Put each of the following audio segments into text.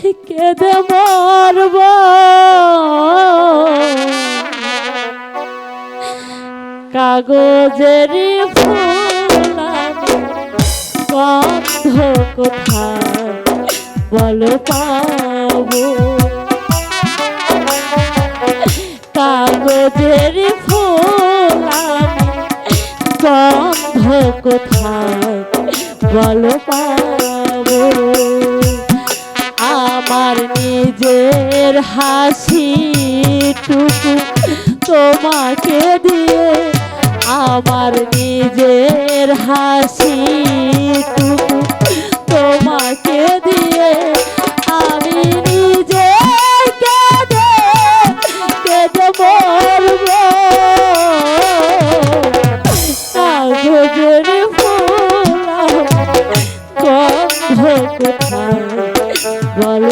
কেঁদে মরব। কাগজের গন্ধ কোথায়? বল পাবো কাগজের ফুল গন্ধ কোথায়? বল পাবো আমার নিজের হাসি হাসিটুকু তোমাকে দিয়ে আমার নিজের হাসিটুকু বল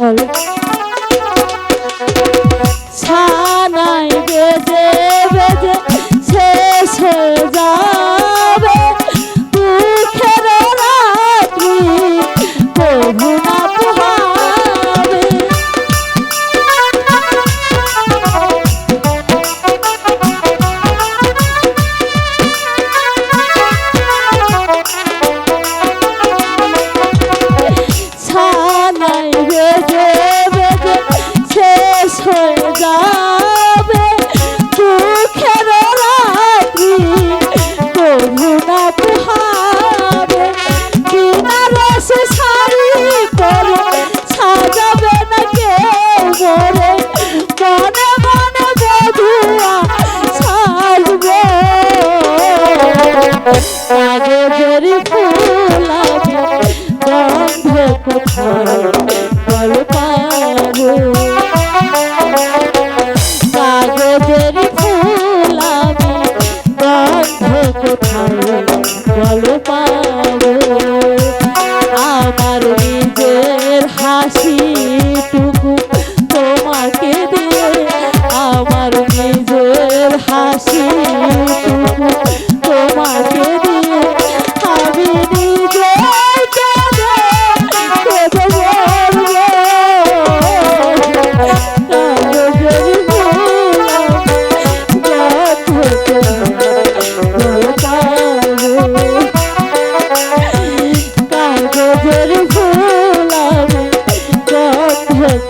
ভালো। কোথায় বল পাবো কাগজের আমার নিজের হাসি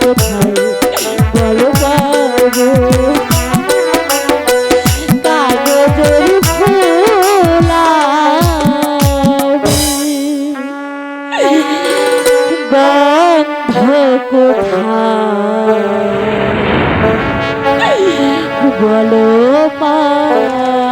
কোথায় বলো কাগজ কাগজের খোলা বলো পা